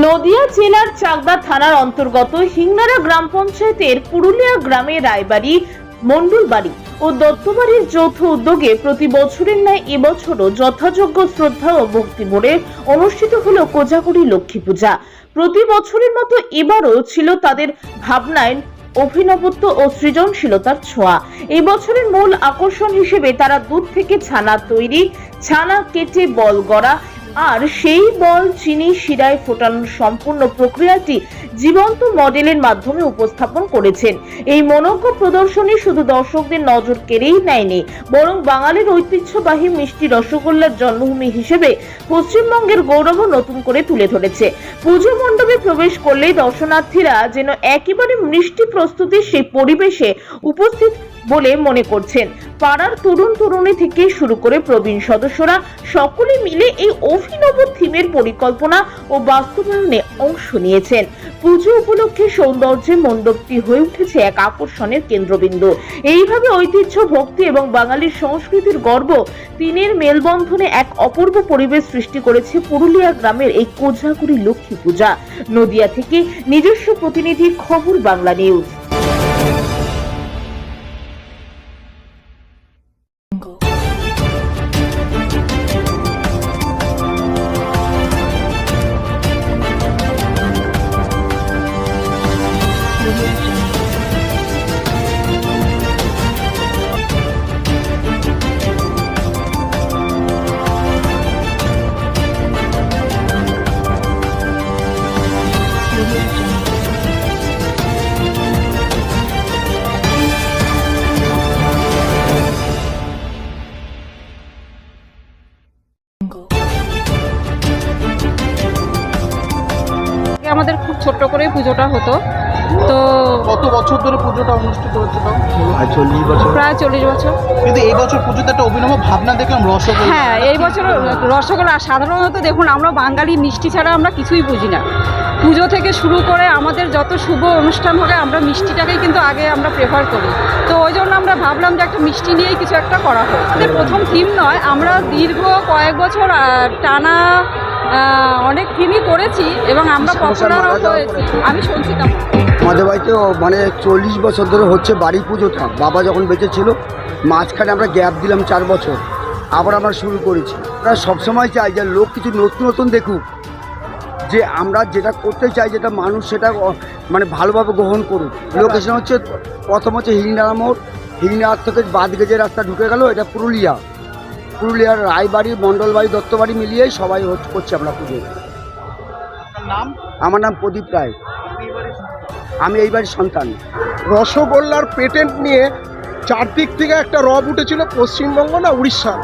নদিয়া জেলার চাকদা থানার অন্তর্গত হিংনারা গ্রাম পঞ্চায়েতের পুরুলিয়া গ্রামের রায়বাড়ি মন্ডলবাড়ি ও দত্তবাড়ির যৌথ উদ্যোগে প্রতি বছরের ন্যায় এবছরও যথাযোগ্য শ্রদ্ধা ও ভক্তি ভরে অনুষ্ঠিত হল কোজাগরী লক্ষ্মী পূজা। প্রতি বছরের মতো এবারও ছিল তাদের ভাবনায় অভিনবত্ব ও সৃজনশীলতার ছোঁয়া। এবছরের মূল আকর্ষণ হিসেবে তারা দুধ থেকে ছানা তৈরি, ছানা কেটে বল গড়া আর সেই বল চিনি শিরায় ফোটানোর সম্পূর্ণ প্রক্রিয়াটি জীবন্ত মডেলের মাধ্যমে উপস্থাপন করেছেন। এই মনোজ্ঞ প্রদর্শনী শুধু দর্শকদের নজর কেড়েই নেয়নি, বরং বাঙালির ঐতিহ্যবাহী মিষ্টি রসগোল্লার জন্মভূমি হিসেবে পশ্চিমবঙ্গের গৌরবও নতুন করে তুলে ধরেছে। পুজো মণ্ডপে প্রবেশ করলেই দর্শনার্থীরা যেন একেবারে মিষ্টি প্রস্তুতির সেই পরিবেশে উপস্থিত বলে মনে করছেন। পাড়ার তরুণ তরুণী থেকে শুরু করে প্রবীণ সদস্যরা সকলে মিলে এই অভিনব থিমের পরিকল্পনা ও বাস্তবায়নে অংশ নিয়েছেন। পুজো উপলক্ষে সৌন্দর্যে মণ্ডপটি হয়ে উঠেছে এক আকর্ষণের কেন্দ্রবিন্দু। এইভাবে ঐতিহ্য, ভক্তি এবং বাঙালির সংস্কৃতির গর্ব তিনের মেলবন্ধনে এক অপূর্ব পরিবেশ সৃষ্টি করেছে পুরুলিয়া গ্রামের এই কোজাগুড়ি লক্ষ্মী পূজা। নদিয়া থেকে নিজস্ব প্রতিনিধি খবর বাংলা নিউজ। আমাদের খুব ছোট্ট করেই পুজোটা হতো। তো কত বছর ধরে পুজোটা অনুষ্ঠিত হচ্ছে তাও? চল্লিশ বছর। প্রায় চল্লিশ বছর। কিন্তু এই বছর পুজোতে একটা অভিনব ভাবনা দেখলাম রসগোল্লা। হ্যাঁ এই বছর রসগোল্লা সাধারণত দেখুন আমরা বাঙালি মিষ্টি ছাড়া আমরা কিছুই বুঝি না। পুজো থেকে শুরু করে আমাদের যত শুভ অনুষ্ঠান হবে আমরা মিষ্টিটাকেই কিন্তু আগে আমরা প্রেফার করি। তো ওই জন্য আমরা ভাবলাম যে একটা মিষ্টি নিয়েই কিছু একটা করা হোক। আমাদের প্রথম থিম নয় আমরা দীর্ঘ কয়েক বছর টানা অনেক থিমই করেছি এবং আমরা পপুলারও হয়েছি। আমি সঞ্চিতা আমাদের বাড়িতে মানে চল্লিশ বছর ধরে হচ্ছে বাড়ি পুজোটা বাবা যখন বেঁচে ছিল মাঝখানে আমরা গ্যাপ দিলাম চার বছর। আবার আমরা শুরু করেছি। আমরা সবসময় চাই যে লোক কিছু নতুন নতুন দেখুক। যে আমরা যেটা করতে চাই যেটা মানুষ সেটা মানে ভালোভাবে গ্রহণ করুক। লোকেশন হচ্ছে প্রথম হচ্ছে হিংনারা মোড়। হিংনার থেকে বাদ গেজে রাস্তা ঢুকে গেল এটা পুরুলিয়া। পুরুলিয়ার রায়বাড়ি মণ্ডলবাড়ি দত্তবাড়ি মিলিয়েই সবাই হচ্ছে- করছি আমরা পুজো। নাম? আমার নাম প্রদীপ রায়। আমি এই বাড়ির সন্তান। রসগোল্লার পেটেন্ট নিয়ে চারদিক থেকে একটা রব উঠেছিল পশ্চিমবঙ্গ না উড়িষ্যা।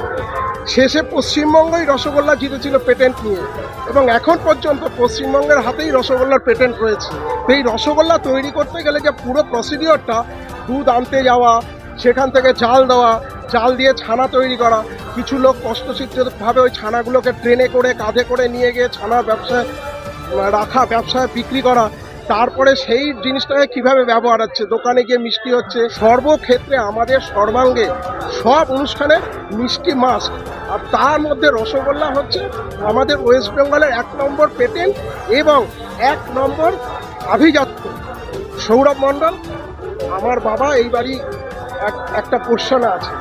শেষে পশ্চিমবঙ্গই রসগোল্লা জিতেছিল পেটেন্ট নিয়ে। এবং এখন পর্যন্ত পশ্চিমবঙ্গের হাতেই রসগোল্লার পেটেন্ট রয়েছে। তো এই রসগোল্লা তৈরি করতে গেলে যে পুরো প্রসিডিওরটা দুধ আনতে যাওয়া সেখান থেকে চাল দেওয়া জাল দিয়ে ছানা তৈরি করা। কিছু লোক কষ্টসিদ্ধভাবে ওই ছানাগুলোকে ট্রেনে করে, কাঁধে করে নিয়ে গিয়ে ছানার ব্যবসায়, রাখা, ব্যবসায় বিক্রি করা। তারপরে সেই জিনিসটাকে কীভাবে ব্যবহার হচ্ছে? দোকানে গিয়ে মিষ্টি হচ্ছে। সর্বক্ষেত্রে আমাদের সর্বাঙ্গে সব অনুষ্ঠানে মিষ্টি মাস্ক আর তার মধ্যে রসগোল্লা হচ্ছে আমাদের ওয়েস্ট বেঙ্গলের এক নম্বর পেটেন্ট এবং এক নম্বর আভিজাত্য। সৌরভ মণ্ডল, আমার বাবা এই বাড়ি এক, একটা পোর্শনে আছে।